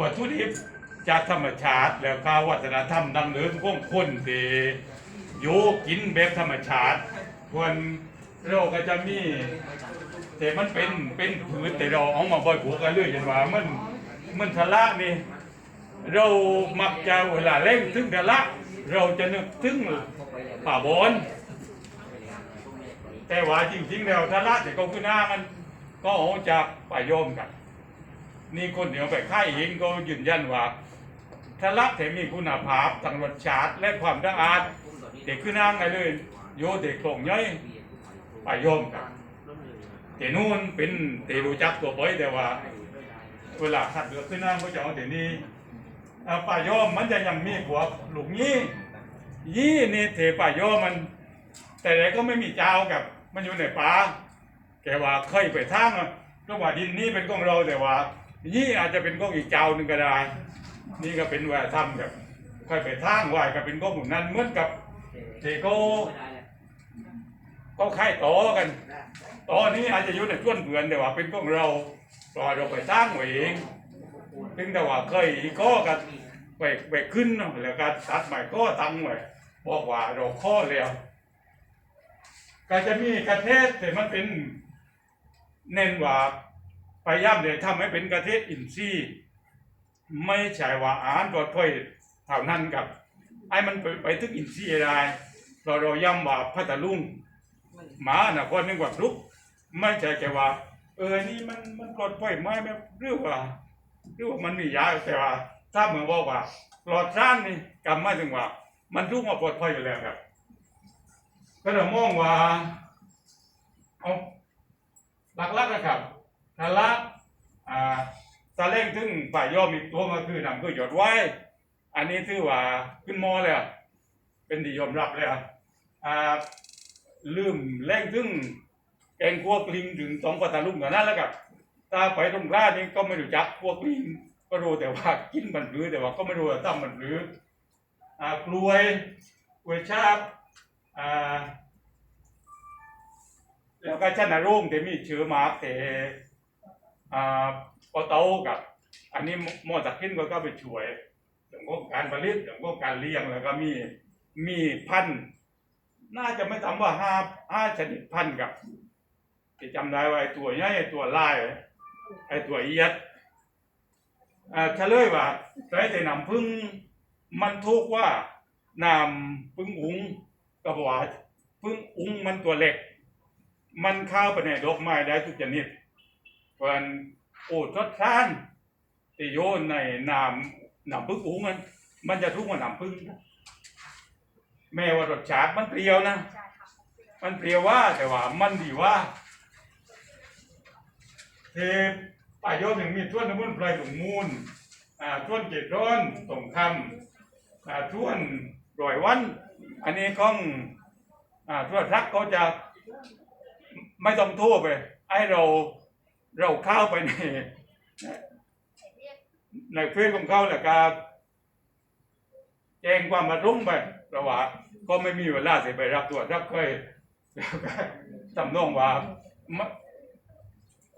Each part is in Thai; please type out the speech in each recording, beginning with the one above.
วัตถุดิบจากธรรมชาติแล้วก็วัฒนธรรมดั้งเดิมของคนที่อยู่กินแบบธรรมชาติควรเราก็จะมีแต่มันเป็นเป็นผืนแต่เราเอามาบ่อยผูกกันเรื่อยจนว่ามันมันทะละนี่เรามักจะเวลาเล่นถึงทะละเราจะนึกถึงป่าบอนแต่ว่าจริงๆแล้วทะละแต่ก็คือหน้ามันก็เอาจากป่าโยมกัน นี่คนเดียวไปค่ายเองก็ยืนยันว่าทะละแต่มีคุณภาพทางรสชาติและความสะอาดเด็กขึ้นนางไงเลย โยเด็กโคงย่อยป่าโยมกันแต่นู่นเป็นเตรู้จักตัวไปแต่ว่าเวลาขัดเลือกขึ้นนางก็จะเอาเดี๋ยวนี้อ่าป่าโยมมันจะยังมีหัวหลูกยี่ยี่นี่เทป่าโยมมัน แต่ไหนก็ไม่มีเจ้ากับ มันอยู่ในป่าแกว่าเคยไปทางอะก็ว่าดินนี้เป็นของเราแต่ว่า นี่อาจจะเป็นของอีกเจ้าหนึ่งก็ได้ นี่ก็เป็นว่าทำกับเคยไปทางไหวก็เป็นของหมู่นั้นเหมือนกับเทโกก็ค่ายต่อกันตอนนี้อาจจะยู่ในช่วงเบือนแต่ว่าเป็นของเราปล่อยเราไปสร้างไว้เองถึงแต่ว่าเคยอีกก็กันไปไปขึ้นแล้วก็ตัดใหม่ก็ตั้งไว้บอกว่าเราข้อแล้วก็จะมีกระเทศแต่มันเป็นเน้นว่า พยายามเลยทำให้เป็นกระเทศอินทรีย์ไม่ใช่ว่าอาหารปลอดภัยเท่านั้นกับไอ้มันไปไปถึงอินทรีย์ได้เราเราย้ำว่าพัทลุงหมานะคนนึงว่าลุกไม่ใช่แค่ว่า เออนี่มันมันปลอดภัยไหมแม่หรือว่าหรือว่ามันมียาแต่ว่า ถ้าเหมือนบอกว่าปลอดซ่านนี่กำไมาถึงว่า มันรู้ว่าปลอดภัยอยู่แล้วครับก็เรามองว่าเอาหลักๆนะครับ ทาละอ่าตาเล่งถึงฝ่ายย่อมีตัวก็คือนำคือหยดไว้ อันนี้ถือว่าขึ้นมอเลยอะเป็นที่ยอมรับเลยอะอ่าลืมเล่งถึงแกงคั่วกลิงถึงสองปัตตาลุงกันนั้นแล้วกับตาไปตรงล้านี่ก็ไม่รู้จักคั่วกลิงก็รู้แต่ว่ากินมันหรือแต่ว่าก็ไม่รู้ว่าตั้มมันหรืออ่ากล้วยกล้วยชาบอ่าแล้วก็ชนะรุ่งที่มีเชื่อมาแต่ อ่าปอเตากับ อันนี้หมอตะกินก็ก็ไปช่วยเรื่องของการผลิตเรื่องของการเลี้ยงแล้วก็มีมีพันธุ์น่าจะไม่ต่ำกว่าห้าห้าชนิดพันธุ์กับที่จำได้ว่าไอ้ตัวใหญ่ไอ้ตัวลายไอ้ตัวเอียดอ่าเฉลยว่าใช้แต่น้ำพึ่งมันทุกว่านำพึ่งอุงก็บอกว่าพึ่งอุ้งมันตัวเล็ก มันเข้าไปในดอกไม้ได้ทุกชนิด วันโอ้ทดทานที่โยนในน้ำน้ำพึ่งอุ้งมันมันจะทุกข์กว่าน้ำพึ่งแม้ว่ารสชาติมันเปรี้ยวนะ มันเปรี้ยวว่าแต่ว่ามันดีว่าเทป่ายโยนอย่างมีท่วนน้ำมันต์ไพรหลงมูลอ่าท่วนเกตร้อนตรงคำอ่าท่วนรอยวัน อันนี้ของอ่าท่วทักเขาจะไม่ต้องโทั่วไปให้เรา เราเข้าไปในในเฟซของเขาแหละครับแจ้งความมารุ่งไปเพราะว่าก็ไม่มีเวลาจะไปรับตัวรับเคยจำนองว่าไม่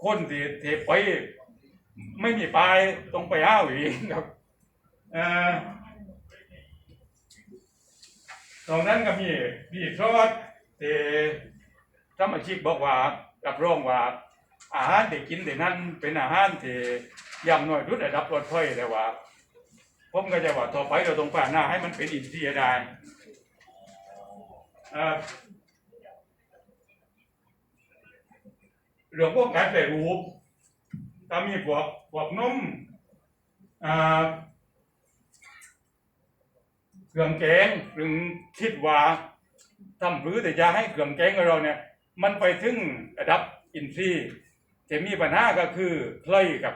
คนที่เทไปไม่มีไปต้องไปอ้าวอีกครับเออตรงนั้นก็มีมีทอดที่สมาชิกบอกว่ารับรองว่า อาหารที่กินที่นั้นเป็นอาหารที่อยังน้อยรุดระดับปลอดภัยแต่ว่า ผมก็จะว่าต่อไปเราต้องพัฒนาให้มันเป็นอินทรีย์ได้เอ่อเรื่องพวกการแปรรูปถ้ามีพวกพวกนมเครื่องแกงหรือคิดว่าทำหรือแต่จะให้เครื่องแกงของเราเนี่ย มันไปถึงระดับอินทรีย์ จะมีปัญหาก็คือเพลยกับ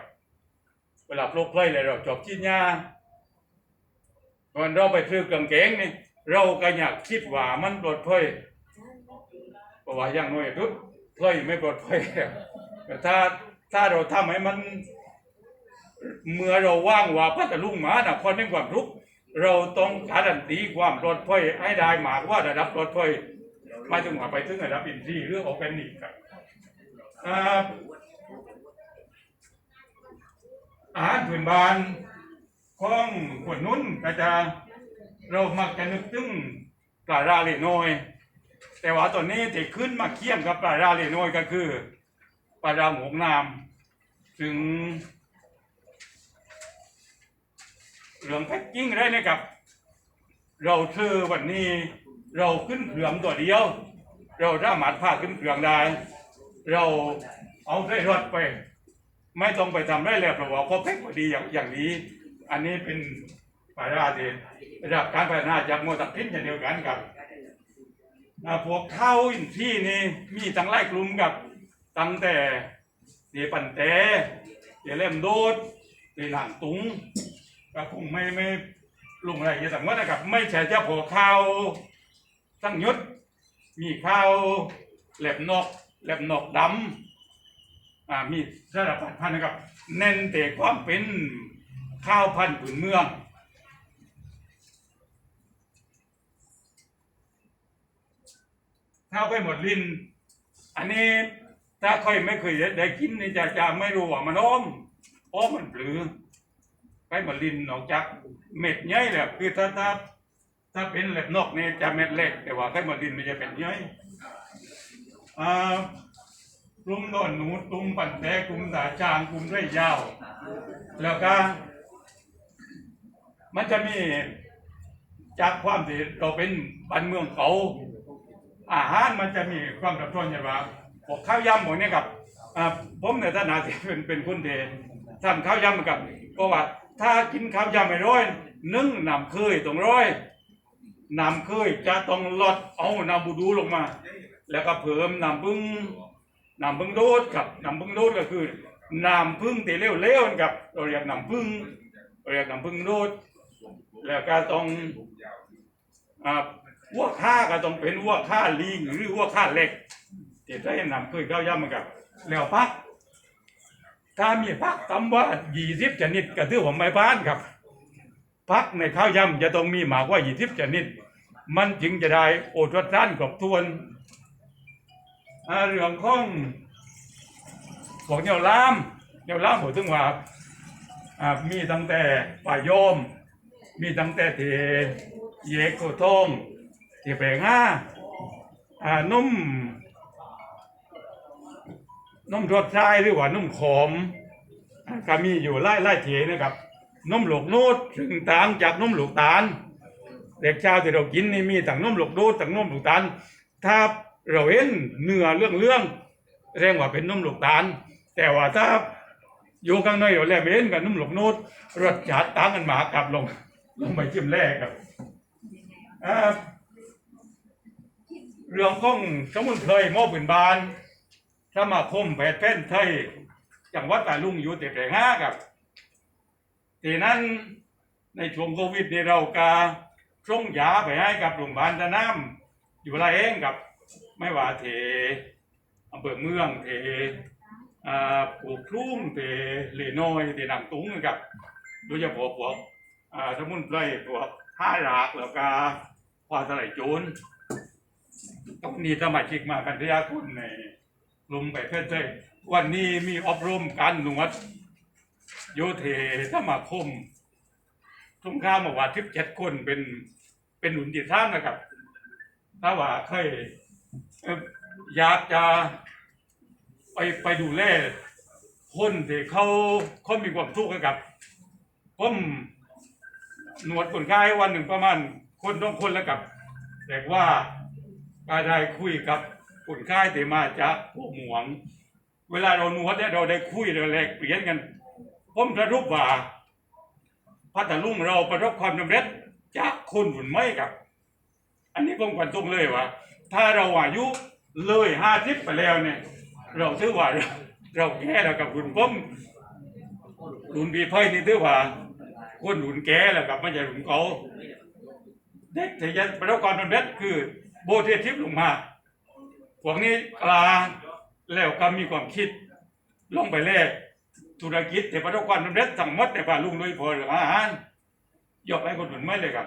เวลาปลูกเพลยเลยเราจบชิ้นยาตอนเราไปซื้อเครื่งแกงนี่เราก็อยากคิดว่ามันปลอดภัยเพราะว่าอย่างน้อยทุดเพลยไม่ปลอดภัยแต่ถ้าถ้าเราทำให้มัน เมื่อเราว่างว่าพัทลุงหมานะคนในความทุกข์เราต้องการันตีความปลอดภัยให้ได้หมากว่าระดับปลอดภัยหมาถึงว่าไปถึงระดับอินทรีย์หรือออร์แกนิกครับ อาหารพื้นบ้านของคนนู้นก็จะเรามักจะนึกถึงปลาราเลน้อย แต่ว่าตอนนี้ที่ขึ้นมาเคี่ยงกับปลาราเลน้อยก็คือปลาราหมวกน้ำถึงเรื่องแพ็กกิ้งได้นะครับ เราเชื่อวันนี้เราขึ้นเครื่องตัวเดียว เราสามารถพาขึ้นเครื่องได้ เราเอาได้รถไป ไม่ต้องไปทำได้แล้วเพราะว่าเขาแพ็กพอดีอย่างอย่างนี้ อันนี้เป็นปาราที่ระดับการพัฒนาจากโมตักพินเช่นเดียวกันกับอ่าพวกเข้าอินที่นี่มีตั้งหลายกลุ่มกับตั้งแต่เดียปันเตเดียเล่มโดดเดียหลังตุงก็คงไม่ไม่ลงอะไรอย่างต่างว่านะครับ ไม่ใช่เฉพาะข้าวตั้งยศมีข้าวแหลบนก แหลบนกดำอ่ามีสารพัดพันธุ์นะครับเน้นแต่ความเป็นข้าวพันธุ์ผืนเมืองข้าวไปหมดลินอันนี้ถ้าใครไม่เคยได้กินนี่จะจะไม่รู้ว่ามันอ้อมอ้อมมันปลือไปหมดลินนอกจากเม็ดใหญ่แหละคือถ้าถ้าถ้าเป็นเล็บนกนี่จะเม็ดเล็กแต่ว่าไข่หมดลินมันจะเป็นใหญ่ อ่ากลุ่มโดนหนูกลุ่มปั่นแตกลุ่มตาจางกลุ่มไรยาว แล้วก็ มันจะมีจากความที่เราเป็นบ้านเมืองเขาอาหารมันจะมีความสับซ้นอย่างว่าพวกข้าวยำหมดเนี่ยกับอ่าผมในฐานะที่เป็นเป็นคนเดทำข้าวยำกับก็ว่า ถ้ากินข้าวยำไม่ร้อยนึ่งนำเคยตรงร้อยนำเคยจะต้องลดเอานำบูดูลงมา แล้วก็เพิ่มน้ำพึ่งน้ำพึ่งโดดกับน้ำพึ่งโดดก็คือน้ำพึ่งตีเร็วๆกับเราเรียกน้ำพึ่งเรียกน้ำพึ่งโดดแล้วก็ต้องอ่าวัวข้าก็ต้องเป็นวัวข้าลิงหรือวัวข้าเล็กที่ได้นำเคยเข้าย่ำมันกับแล้วพักถ้ามีพักตำว่ายี่สิบชนิดก็ถือว่าไม่บ้านครับพักในข้าวยำจะต้องมีหมากว่ายี่สิบชนิด มันจึงจะได้โอทรสานครบถ้วน เรื่องของของเนียวล่ามเนียวล่ามผมถึงว่ามีตั้งแต่ป่าโยม มีตั้งแต่เทเยกโกทงเทแปงห้าอ่านุ่มนุ่มรสชายหรือว่านุ่มขมอ่าก็มีอยู่ไล่ไล่เทนะครับนุ่มหลกนูดถึงต่างจากนุ่มหลกตาลเด็กชาวที่เรากินนี่มีต่างนุ่มหลกดูดต่างนุ่มหลกตาลถ้า เราเห็นเนื้อเรื่องเรื่องเรียกว่าเป็นนุ่มหลกตาล แต่ว่าถ้าอยู่ข้างในเราแลเห็นกับนุ่มหลกนูดรสชาติต่างกันมากกับลงลงไปจิ้มแรกครับเรื่องของสมุนไพรหม้อปืนบานสมาคมแพทย์แพทย์ไทยจังหวัดตาลุงอยู่แต่แปลงห้าครับทีนั้นในช่วงโควิดในเรากาส่งยาไปให้กับโรงพยาบาลตะน้ำอยู่ไรเองกับ ไม่ว่าเทอำเภอเมืองเทอ่าปลูกคลุ้มเทเหลน้อยเทหนังตุ้งนะครับโดยเฉพาะพวกสมุนไพรพวกท่ารากแล้วก็ควาสไลด์โจรต้องมีสมาชิกมากันที่ยาคุณในลุมไปเพื่อนเจ้วันนี้มีอบรมการหนวดโยเทสมาคมสงครามมาว่าทิบเจ็ดคนเป็นเป็นหนุนติดท่ามนะครับ ถ้าว่าเคย อยากจะไปไปดูแลคนที่เขาเขามีความทุกข์กับผมหนวดคนไข้วันหนึ่งประมาณคนต้องคนแล้วกับ แต่ว่าก็ได้คุยกับคนไข้ที่มาจากพวกหมวง เวลาเราหนวดเนี่ยเราได้คุยเราแลกเปลี่ยนกัน ผมสรุปว่าพัทลุงเราประสบความสำเร็จจากคนหุ่นไม่กับ อันนี้ผมควรตรงเลยว่า ถ้าเราอายุเลยห้าสิบไปแล้วเนี่ย เราถือว่าเราเราแก่แล้วกับคุณผมรุ่นปีไพ่นี่ถือว่าคนรุ่นแก่แล้วกับไม่ใช่รุ่นเก่าเด็กที่จะประสบความสำเร็จคือ โบเททิพย์ลงมาพวกนี้กลาแล้วก็มีความคิดลงไปแลกธุรกิจที่ประสบความสำเร็จทั้งหมดในป่าลุงโดยพอหรืออาหารยกให้คนอื่นไม่เลยครับ